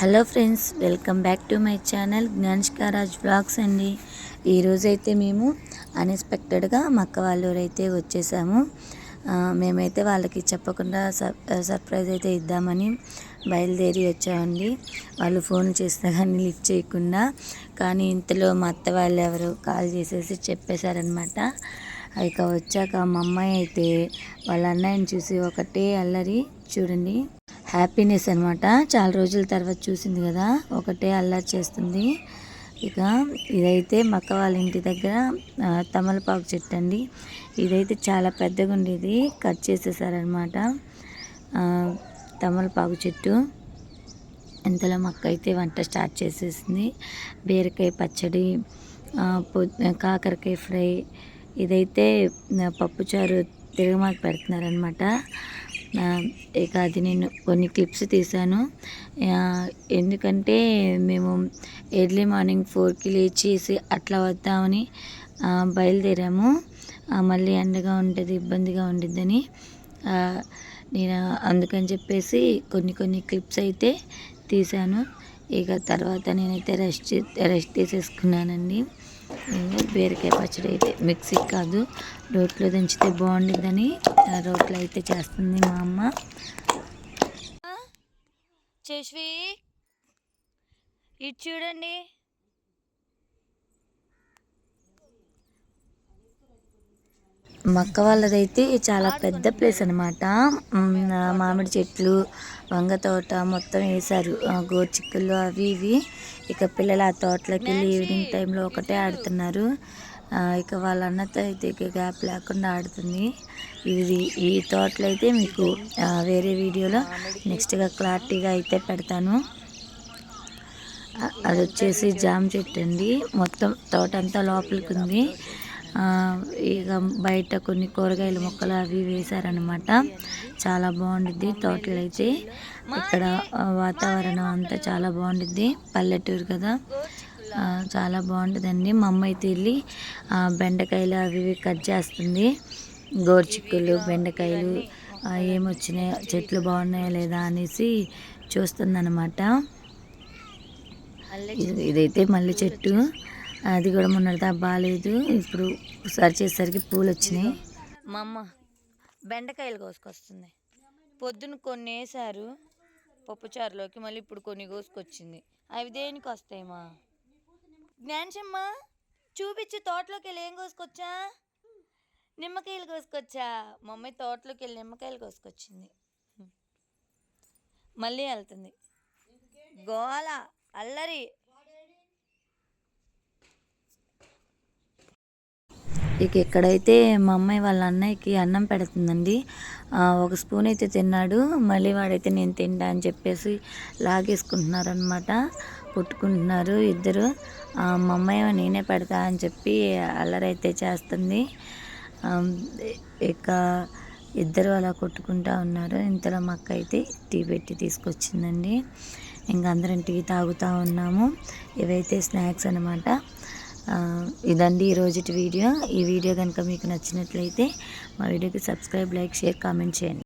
Hello friends welcome back to my channel జ్ఞానిష్కారాజ్ vlogs అండి. ఈరోజైతే మేము అన్ఎక్స్పెక్టెడ్గా మక్క వాళ్ళ ఊరైతే వచ్చేసాము మేమైతే వాళ్ళకి చెప్పకుండా సర్ప్రైజ్ అయితే ఇద్దామని బయలుదేరి వచ్చామండి. వాళ్ళు ఫోన్ చేస్తే కానీ లిఫ్ట్ చేయకుండా కానీ ఇంతలో మా అత్త వాళ్ళు ఎవరు కాల్ చేసేసి చెప్పేశారనమాట ఇక వచ్చాక మా అమ్మాయి అయితే వాళ్ళ అన్నయ్యని చూసి ఒకటే అల్లరి చూడండి హ్యాపీనెస్ అనమాట చాలా రోజుల తర్వాత చూసింది కదా. ఒకటే అల్లరి చేస్తుంది. ఇక ఇదైతే మక్క వాళ్ళ ఇంటి దగ్గర తమలపాకు చెట్టు అండి. ఇదైతే చాలా పెద్దగా ఉండేది. కట్ చేసేసారనమాట తమలపాకు చెట్టు. ఇంతలో మక్క అయితే వంట స్టార్ట్ చేసేసింది. బీరకాయ పచ్చడి కాకరకాయ ఫ్రై. ఇదైతే పప్పుచారు తిరగమాకు పెడుతున్నారనమాట ఇక అది నేను కొన్ని క్లిప్స్ తీశాను. ఎందుకంటే మేము ఎర్లీ మార్నింగ్ ఫోర్కి లేచేసి అట్లా వద్దామని బయలుదేరాము. మళ్ళీ ఎండగా ఉంటుంది ఇబ్బందిగా ఉండిద్దని. నేను అందుకని చెప్పేసి కొన్ని కొన్ని క్లిప్స్ అయితే తీశాను. ఇక తర్వాత నేనైతే రెస్ట్ రెస్ట్ తీసేసుకున్నానండి ఇంకా బీరకాయ పచ్చడి అయితే మిక్సీకి కాదు రోట్లో దంచితే బాగుండిద్దని ఆ రోట్లో అయితే చేస్తుంది మా అమ్మ. చేసి ఇటు చూడండి. మక్క వాళ్ళదైతే చాలా పెద్ద ప్లేస్ అనమాట మామిడి చెట్లు వంగ తోట మొత్తం వేశారు. ఆ, అవి ఇవి. ఇక పిల్లలు ఆ తోటలోకి వెళ్ళి ఈవినింగ్ టైంలో ఒకటే ఆడుతున్నారు. ఇక వాళ్ళ అన్నతో అయితే ఇక గ్యాప్ లేకుండా ఆడుతుంది. ఇది ఈ తోటలు అయితే మీకు వేరే వీడియోలో నెక్స్ట్గా క్లారిటీగా అయితే పెడతాను. అది వచ్చేసి జామ చెట్టు అండి. మొత్తం తోట అంతా లోపలికి ఉంది. ఇక బయట కొన్ని కూరగాయల మొక్కలు అవి వేశారనమాట చాలా బాగుండిద్ది తోటలు అయితే ఇక్కడ వాతావరణం అంతా చాలా బాగుండిద్ది. పల్లెటూరు కదా. చాలా బాగుంటుందండి. మా అమ్మ అయితే వెళ్ళి బెండకాయలు అవి ఇవి కట్ చేస్తుంది. గోరుచిక్కులు బెండకాయలు ఏమొచ్చినాయో చెట్లు బాగున్నాయా లేదా అనేసి చూస్తుందన్నమాట. ఇదైతే మల్లె చెట్టు. అది కూడా మొన్నటిదా బాగాలేదు. ఇప్పుడు సరి చేసేసరికి పూలు వచ్చినాయి మా అమ్మ బెండకాయలు కోసుకొస్తుంది. పొద్దున కొన్ని వేసారు పప్పుచారులోకి మళ్ళీ ఇప్పుడు కొన్ని కోసుకొచ్చింది. అవి దేనికి వస్తాయమ్మా జ్ఞానశమ్మ చూపించి తోటలోకి వెళ్ళి ఏం కోసుకొచ్చా? నిమ్మకాయలు కోసుకొచ్చా? మా అమ్మాయి తోటలోకి వెళ్ళి నిమ్మకాయలు కోసుకొచ్చింది. మళ్ళీ వెళ్తుంది. గోల అల్లరి. ఇక ఇక్కడైతే మా అమ్మాయి వాళ్ళ అన్నయ్యకి అన్నం పెడుతుందండి ఒక స్పూన్ అయితే తిన్నాడు. మళ్ళీ వాడైతే నేను తింటా అని చెప్పేసి లాగేసుకుంటున్నారనమాట కొట్టుకుంటున్నారు ఇద్దరు. మా అమ్మాయి నేనే పెడతా అని చెప్పి అల్లరైతే చేస్తుంది. ఇక ఇద్దరు అలా కొట్టుకుంటా ఉన్నారు. ఇంతలో మా అక్క అయితే టీ పెట్టి తీసుకొచ్చిందండి. ఇంకా అందరం టీ తాగుతూ ఉన్నాము. ఇవైతే స్నాక్స్ అనమాట ఇదండి ఈరోజుటి వీడియో. ఈ వీడియో కనుక మీకు నచ్చినట్లయితే మా వీడియోకి సబ్స్క్రైబ్ లైక్ షేర్ కామెంట్ చేయండి.